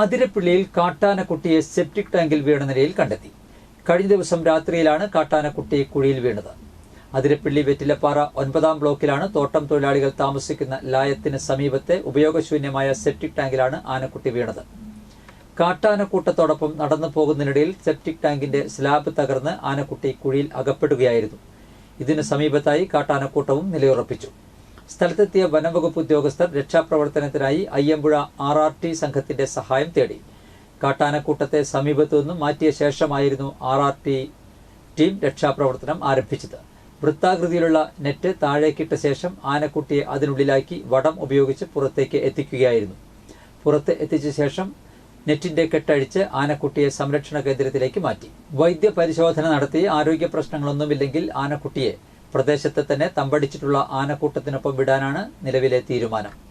അതിരപ്പിള്ളിയിൽ കാട്ടാനക്കുട്ടിയെ septic ടാങ്കിൽ വീണ നിലയിൽ കണ്ടെത്തി. കഴിഞ്ഞ ദിവസം രാത്രിയിലാണ് കാട്ടാനക്കുട്ടി കുഴിയിൽ വീണത്. അതിരപ്പിള്ളി വെറ്റിലപ്പാറ ഒൻപതാം ബ്ലോക്കിലാണ് തോട്ടം തൊഴിലാളികൾ താമസിക്കുന്ന ലായത്തിന് സമീപത്തെ ഉപയോഗശൂന്യമായ സെപ്റ്റിക് ടാങ്കിലാണ് ആനക്കുട്ടി വീണത്. കാട്ടാനക്കൂട്ടത്തോടൊപ്പം നടന്നു പോകുന്നതിനിടയിൽ സെപ്റ്റിക് ടാങ്കിന്റെ സ്ലാബ് തകർന്ന് ആനക്കുട്ടി കുഴിയിൽ അകപ്പെടുകയായിരുന്നു. ഇതിനു സമീപത്തായി കാട്ടാനക്കൂട്ടവും നിലയുറപ്പിച്ചു. സ്ഥലത്തെത്തിയ വനംവകുപ്പ് ഉദ്യോഗസ്ഥർ രക്ഷാപ്രവർത്തനത്തിനായി അയ്യമ്പുഴ ആർ ആർ ടി സംഘത്തിന്റെ സഹായം തേടി. കാട്ടാനക്കൂട്ടത്തെ സമീപത്തു നിന്നും മാറ്റിയ ശേഷമായിരുന്നു ആർ ആർ ടി ടീം രക്ഷാപ്രവർത്തനം ആരംഭിച്ചത്. വൃത്താകൃതിയിലുള്ള നെറ്റ് താഴേക്കിട്ട ശേഷം ആനക്കുട്ടിയെ അതിനുള്ളിലാക്കി വടം ഉപയോഗിച്ച് പുറത്തേക്ക് എത്തിക്കുകയായിരുന്നു. പുറത്ത് എത്തിച്ച ശേഷം നെറ്റിന്റെ കെട്ടഴിച്ച് ആനക്കുട്ടിയെ സംരക്ഷണ കേന്ദ്രത്തിലേക്ക് മാറ്റി. വൈദ്യ പരിശോധന നടത്തി ആരോഗ്യ പ്രശ്നങ്ങളൊന്നുമില്ലെങ്കിൽ ആനക്കുട്ടിയെ പ്രദേശത്തെ തന്നെ തമ്പടിച്ചിട്ടുള്ള ആനക്കൂട്ടത്തിനൊപ്പം വിടാനാണ് നിലവിലെ തീരുമാനം